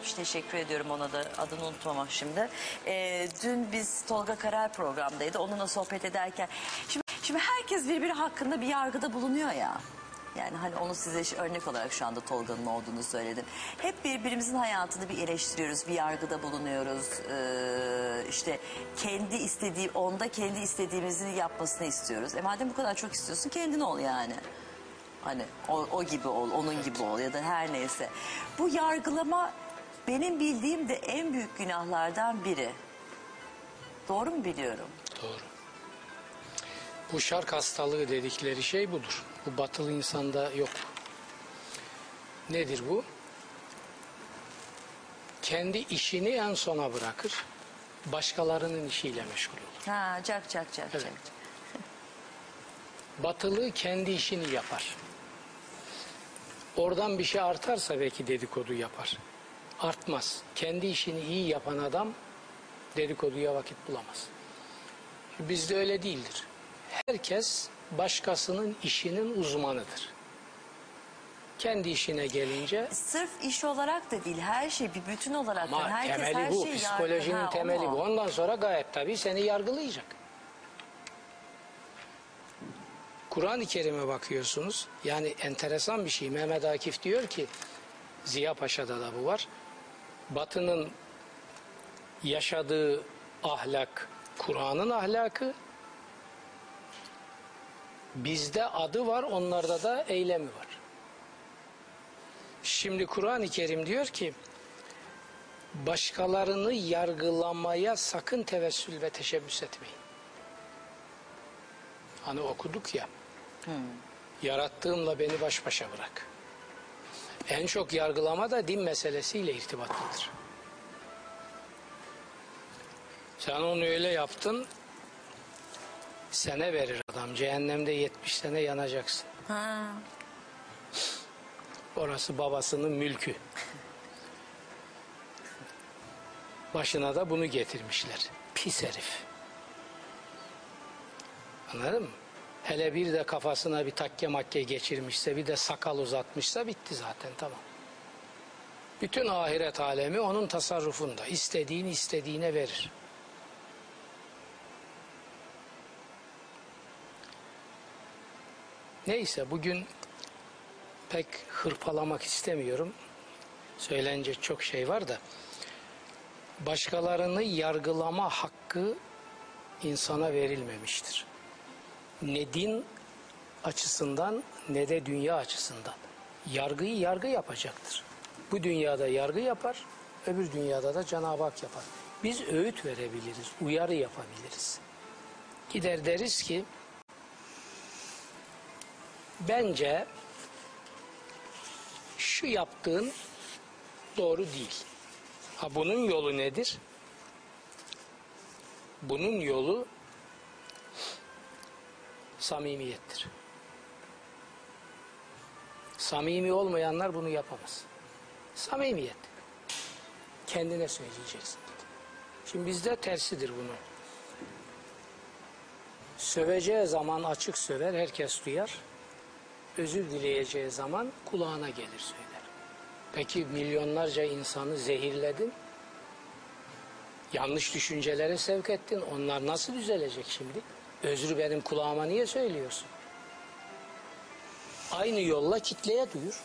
yapmış. Teşekkür ediyorum ona da adını unutmam şimdi. Ee, dün biz Tolga Karar programdaydı. Onunla sohbet ederken. Şimdi, şimdi herkes birbiri hakkında bir yargıda bulunuyor ya. Yani hani onu size örnek olarak şu anda Tolga'nın olduğunu söyledim. Hep birbirimizin hayatını bir eleştiriyoruz, bir yargıda bulunuyoruz. Ee, işte kendi istediği, onda kendi istediğimizi yapmasını istiyoruz. E madem bu kadar çok istiyorsun kendin ol yani. Hani o, o gibi ol, onun gibi ol ya da her neyse. Bu yargılama benim bildiğim de en büyük günahlardan biri. Doğru mu biliyorum? Doğru. Bu şark hastalığı dedikleri şey budur. Bu batılı insanda yok. Nedir bu? Kendi işini en sona bırakır. Başkalarının işiyle meşgul olur. Ha, cak cak cak Evet. cak. Batılı kendi işini yapar. Oradan bir şey artarsa belki dedikodu yapar. Artmaz. Kendi işini iyi yapan adam dedikoduya vakit bulamaz. Bizde öyle değildir. Herkes başkasının işinin uzmanıdır. Kendi işine gelince Sırf iş olarak da değil, her şey bir bütün olarak da. Herkes temeli her bu. şeyi Psikolojinin yargı- Ha, temeli mu? bu. Ondan sonra gayet tabii seni yargılayacak. Kur'an-ı Kerim'e bakıyorsunuz. Yani enteresan bir şey. Mehmet Akif diyor ki Ziya Paşa'da da bu var. Batı'nın yaşadığı ahlak Kur'an'ın ahlakı. Bizde adı var, onlarda da eylemi var. Şimdi Kur'an-ı Kerim diyor ki başkalarını yargılamaya sakın tevessül ve teşebbüs etmeyin. Hani okuduk ya. Yarattığımla beni baş başa bırak. En çok yargılama da din meselesiyle irtibatlıdır. Sen onu öyle yaptın, sene verir adam. Cehennemde 70 sene yanacaksın. Ha. Orası babasının mülkü. Başına da bunu getirmişler. Pis herif. Anladın mı? Hele bir de kafasına bir takke makke geçirmişse, bir de sakal uzatmışsa bitti zaten tamam. Bütün ahiret alemi onun tasarrufunda. İstediğini istediğine verir. Neyse bugün pek hırpalamak istemiyorum. Söylenecek çok şey var da. Başkalarını yargılama hakkı insana verilmemiştir. Ne din açısından ne de dünya açısından. Yargıyı yargı yapacaktır. Bu dünyada yargı yapar, öbür dünyada da Cenab-ı Hak yapar. Biz öğüt verebiliriz, uyarı yapabiliriz. Gider deriz ki, bence şu yaptığın doğru değil. Ha bunun yolu nedir? Bunun yolu samimiyettir. Samimi olmayanlar bunu yapamaz. Samimiyet. Kendine söyleyeceksin. Şimdi bizde tersidir bunun. Söveceği zaman açık söver, herkes duyar. Özür dileyeceği zaman kulağına gelir söyler. Peki milyonlarca insanı zehirledin. Yanlış düşüncelere sevk ettin. Onlar nasıl düzelecek şimdi? Özrü benim kulağıma niye söylüyorsun? Aynı yolla kitleye duyur.